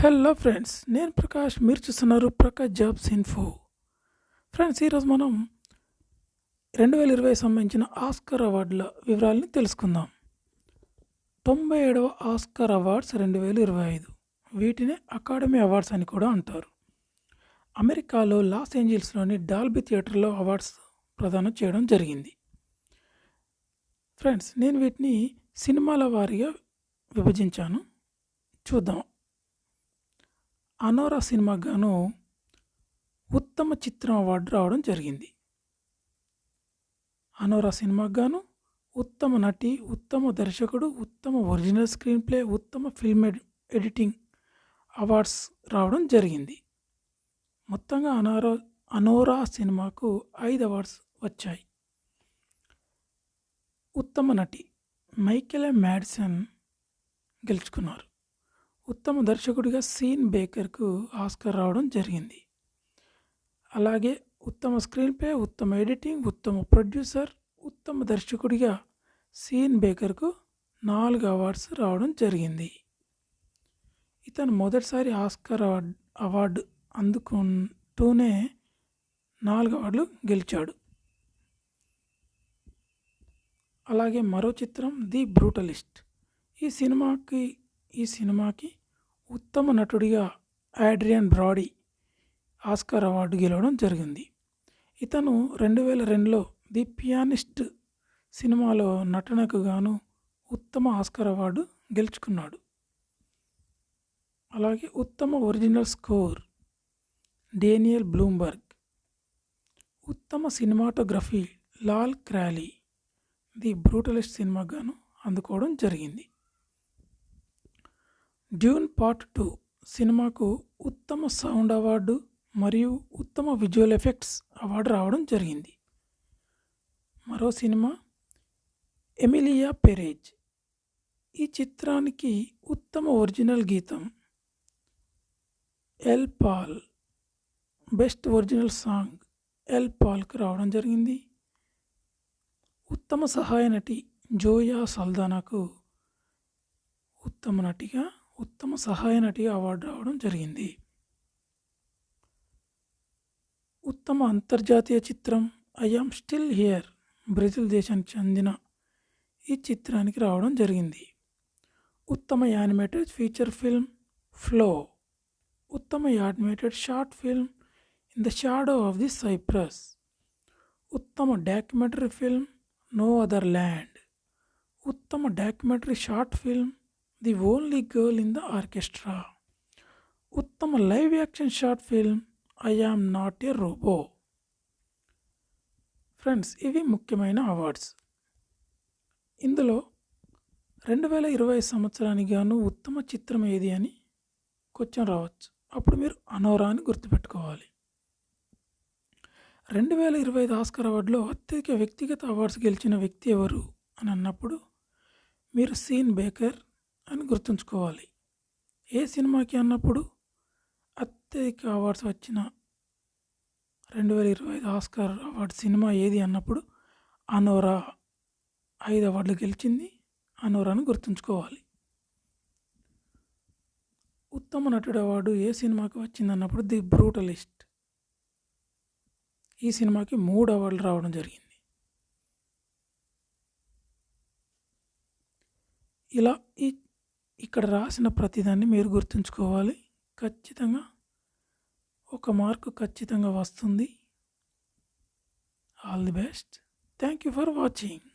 Hello friends నేను ప్రకాష్. మీరు చూస్తున్నారు ప్రకాష్ జాబ్స్ ఇన్ఫో. ఫ్రెండ్స్ ఈరోజు మనం రెండు వేల ఇరవై సంబంధించిన ఆస్కర్ అవార్డుల వివరాలని తెలుసుకుందాం. తొంభై ఏడవ ఆస్కర్ అవార్డ్స్ రెండు వేల ఇరవై ఐదు. వీటిని అకాడమీ అవార్డ్స్ అని కూడా అంటారు. అమెరికాలో లాస్ ఏంజల్స్లోని డాల్బీ థియేటర్లో అవార్డ్స్ ప్రదానం చేయడం జరిగింది. ఫ్రెండ్స్ నేను వీటిని సినిమాల వారీగా విభజించాను. చూద్దాం. అనోరా సినిమాకు గాను ఉత్తమ చిత్రం అవార్డు రావడం జరిగింది. అనోరా సినిమాకు గాను ఉత్తమ నటి ఉత్తమ దర్శకుడు ఉత్తమ ఒరిజినల్ స్క్రీన్ ప్లే ఉత్తమ ఫిల్మ్ ఎడి- ఎడిటింగ్ అవార్డ్స్ రావడం జరిగింది. మొత్తంగా అనారో అనోరా సినిమాకు ఐదు అవార్డ్స్ వచ్చాయి. ఉత్తమ నటి మైకెల్ మ్యాడ్సన్ గెలుచుకున్నారు. ఉత్తమ దర్శకుడిగా సీన్ బేకర్కు ఆస్కర్ రావడం జరిగింది. అలాగే ఉత్తమ స్క్రీన్ ప్లే ఉత్తమ ఎడిటింగ్ ఉత్తమ ప్రొడ్యూసర్ ఉత్తమ దర్శకుడిగా సీన్ బేకర్కు నాలుగు అవార్డ్స్ రావడం జరిగింది. ఇతను మొదటిసారి ఆస్కర్ అవార్డ్ అవార్డు అందుకుంటూనే నాలుగు అవార్డులు గెలిచాడు. అలాగే మరో చిత్రం ది బ్రూటలిస్ట్. ఈ సినిమాకి ఈ సినిమాకి ఉత్తమ నటుడిగా ఆడ్రియన్ బ్రాడీ ఆస్కార్ అవార్డు గెలవడం జరిగింది. ఇతను రెండు వేల రెండులో ది పియానిస్ట్ సినిమాలో నటనకు గాను ఉత్తమ ఆస్కార్ అవార్డు గెలుచుకున్నాడు. అలాగే ఉత్తమ ఒరిజినల్ స్కోర్ డేనియల్ బ్లూంబర్గ్ ఉత్తమ cinematography Lol Crawley the Brutalist సినిమాకు గాను అందుకోవడం జరిగింది. డ్యూన్ పార్ట్ టూ సినిమాకు ఉత్తమ సౌండ్ అవార్డు మరియు ఉత్తమ విజువల్ ఎఫెక్ట్స్ అవార్డు రావడం జరిగింది. మరో సినిమా ఎమిలియా పెరేజ్. ఈ చిత్రానికి ఉత్తమ ఒరిజినల్ గీతం L Paul. Best original song L పాల్కి రావడం జరిగింది. ఉత్తమ సహాయ నటి జోయా సల్దానాకు ఉత్తమ నటిగా ఉత్తమ సహాయ నటి అవార్డు రావడం జరిగింది. ఉత్తమ అంతర్జాతీయ చిత్రం ఐఆమ్ స్టిల్ హియర్ బ్రెజిల్ దేశానికి చెందిన ఈ చిత్రానికి రావడం జరిగింది. ఉత్తమ యానిమేటెడ్ ఫీచర్ ఫిల్మ్ ఫ్లో ఉత్తమ animated short film In the Shadow of the Cypress ఉత్తమ documentary film No Other Land ఉత్తమ documentary short film The Only Girl in the Orchestra. ఉత్తమ live action short film I Am Not a Robot. Friends ఇవి ముఖ్యమైన awards. ఇందులో రెండు వేల ఇరవై సంవత్సరానికి గాను ఉత్తమ చిత్రం ఏది అని క్వశ్చన్ రావచ్చు. అప్పుడు మీరు అనోరా అని గుర్తుపెట్టుకోవాలి. రెండు వేల ఇరవై ఐదు ఆస్కర్ అవార్డులో అత్యధిక వ్యక్తిగత అవార్డ్స్ గెలిచిన వ్యక్తి ఎవరు అని అన్నప్పుడు మీరు సీన్ బేకర్ అని గుర్తుంచుకోవాలి. ఏ సినిమాకి అన్నప్పుడు అత్యధిక అవార్డ్స్ వచ్చిన రెండు వేల ఇరవై ఐదు ఆస్కార్ అవార్డు సినిమా ఏది అన్నప్పుడు అనోరా ఐదు అవార్డులు గెలిచింది అనోరాను గుర్తుంచుకోవాలి. ఉత్తమ నటుడు అవార్డు ఏ సినిమాకి వచ్చింది అన్నప్పుడు ది బ్రూటలిస్ట్. ఈ సినిమాకి మూడు అవార్డులు రావడం జరిగింది. ఇలా ఈ ఇక్కడ రాసిన ప్రతిదాన్ని మీరు గుర్తుంచుకోవాలి. ఖచ్చితంగా ఒక మార్కు ఖచ్చితంగా వస్తుంది. All the best thank you for watching